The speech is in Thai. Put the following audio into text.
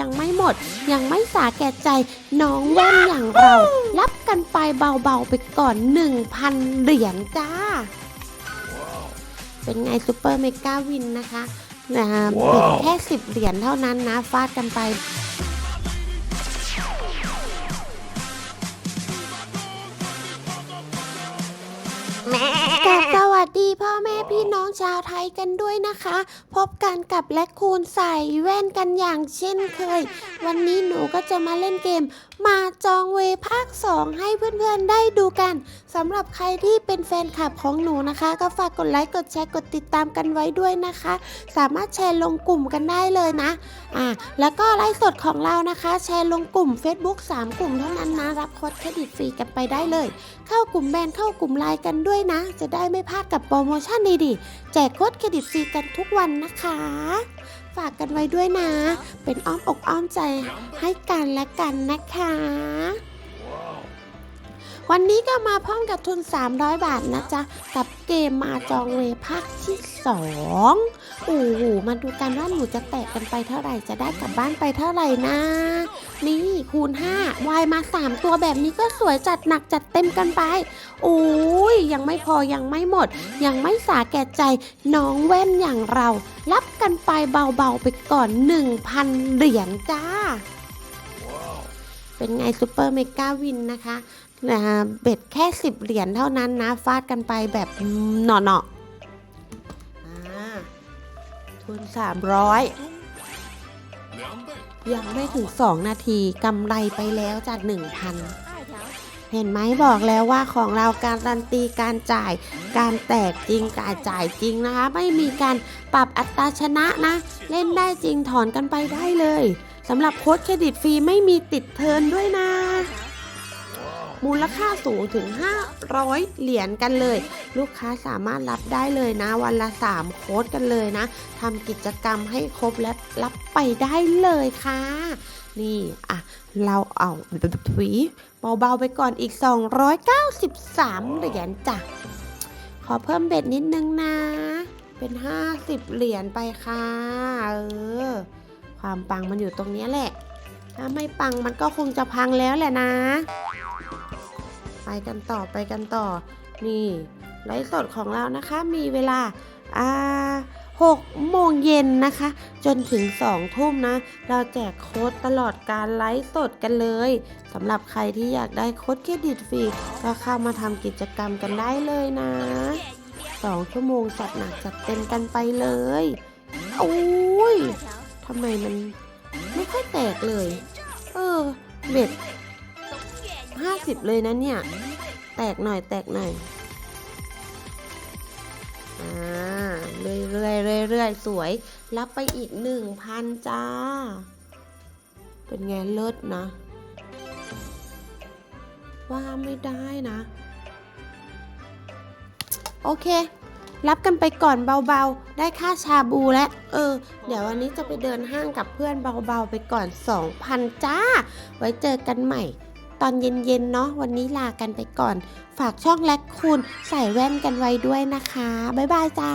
ยังไม่หมด ยังไม่สาแก่ใจน้องแว่นอย่างเรา รับกันไปเบาๆไปก่อน 1,000 เหรียญจ้า เป็นไงซูเปอร์เมกาวินนะคะนะเป็นแค่ 10 เหรียญเท่านั้นนะ ฟาดกันไปกับสวัสดี ม่พี่น้องชาวไทยกันด้วยนะคะ พบกันกับแลคคูนใส่แว่นกันอย่างเช่นเคย วันนี้หนูก็จะมาเล่นเกม มาจองเวภาค 2 ให้เพื่อนๆได้ดูกันสำหรับใครที่เป็นแฟนคลับของหนูนะคะ ก็ฝากกดไลค์กดแชร์กดติดตามกันไว้ด้วยนะคะ สามารถแชร์ลงกลุ่มกันได้เลยนะอ่าแล้วก็ไลฟ์สดของเรานะคะ แชร์ลงกลุ่ม Facebook 3 กลุ่มเท่านั้นนะรับโค้ดเครดิตฟรีกันไปได้เลย เข้ากลุ่มแบนเข้ากลุ่มไลน์กันด้วยนะ จะได้ไม่พลาดกับโปรโมชั่นดีๆ แจกโค้ดเครดิตฟรีกันทุกวันนะคะ ฝากกันไว้ด้วยนะ เป็นอ้อมอกอ้อมใจให้กันและกันนะคะ วันนี้ก็มาพร้อมกับทุน 300 บาทนะจ๊ะ กับเกมมาจองเวภาคที่ 2 โอ้โหมาดูกันว่าหนูจะแตกกันไปเท่าไหร่จะได้กลับบ้านไปเท่าไหร่นะ นี่คูณ 5 วายมา 3 ตัวแบบนี้ก็สวยจัดหนักจัดเต็มกันไป โอ้ยยังไม่พอยังไม่หมด ยังไม่สาแก่ใจน้องแว่นอย่างเรา รับกันไปเบาๆไปก่อน 1,000 เหรียญจ้า เป็นไงซูเปอร์เมกาวินนะคะเบ็ดแค่ 10 เหรียญเท่านั้นนะ ฟาดกันไปแบบหน่อๆอ่าทุน 300 ยังไม่ถึง 2 นาทีกำไรไปแล้วจาก 1,000 เห็นไหมบอกแล้วว่าของเราการรันตีการจ่ายการแตกจริงการจ่ายจริงนะคะ ไม่มีการปรับอัตราชนะนะ เล่นได้จริงถอนกันไปได้เลย สำหรับโค้ดเครดิตฟรีไม่มีติดเทินด้วยนะ มูลค่าสูงถึง 500 เหรียญกันเลย ลูกค้าสามารถรับได้เลยนะ วันละ 3 โค้ดกันเลยนะทำกิจกรรมให้ครบและรับไปได้เลยค่ะ นี่อะเราเอาทวีเบาๆไปก่อนอีก 293 เหรียญจ้ะ ขอเพิ่มเบ็ดนิดนึงนะ เป็น 50 เหรียญไปค่ะ เออ ความปังมันอยู่ตรงนี้แหละ ถ้าไม่ปังมันก็คงจะพังแล้วแหละนะ ไปกันต่อไปกันต่อ นี่ไลฟ์สดของเรานะคะมีเวลาอ่าหกโมงเย็นนะคะ จนถึงสองทุ่มนะ เราแจกโค้ดตลอดการไลฟ์สดกันเลยสำหรับใครที่อยากได้โค้ดเครดิตฟรีก็เข้ามาทำกิจกรรมกันได้เลยนะสองชั่วโมงจัดหนักจัดเต็มกันไปเลยโอ้ยำไมมันไม่ค่อยแตกเลย เออเบ็ดห้าสิบเลยนะเนี่ย แตกหน่อยแตกหน่อยอ่าเรื่อยเรื่อยเรื่อยเรื่อยๆสวย รับไปอีกหนึ่งพันจ้า เป็นไงเลิศนะ ว่าไม่ได้นะ โอเค รับกันไปก่อนเบาๆ ได้ค่าชาบูแล้วเออ เดี๋ยววันนี้จะไปเดินห้างกับเพื่อนเบาๆ ไปก่อน 2,000 จ้า ไว้เจอกันใหม่ ตอนเย็นๆ เนาะวันนี้ลากันไปก่อน ฝากช่องแลกคุณใส่แว่นกันไว้ด้วยนะคะ บ๊ายบายจ้า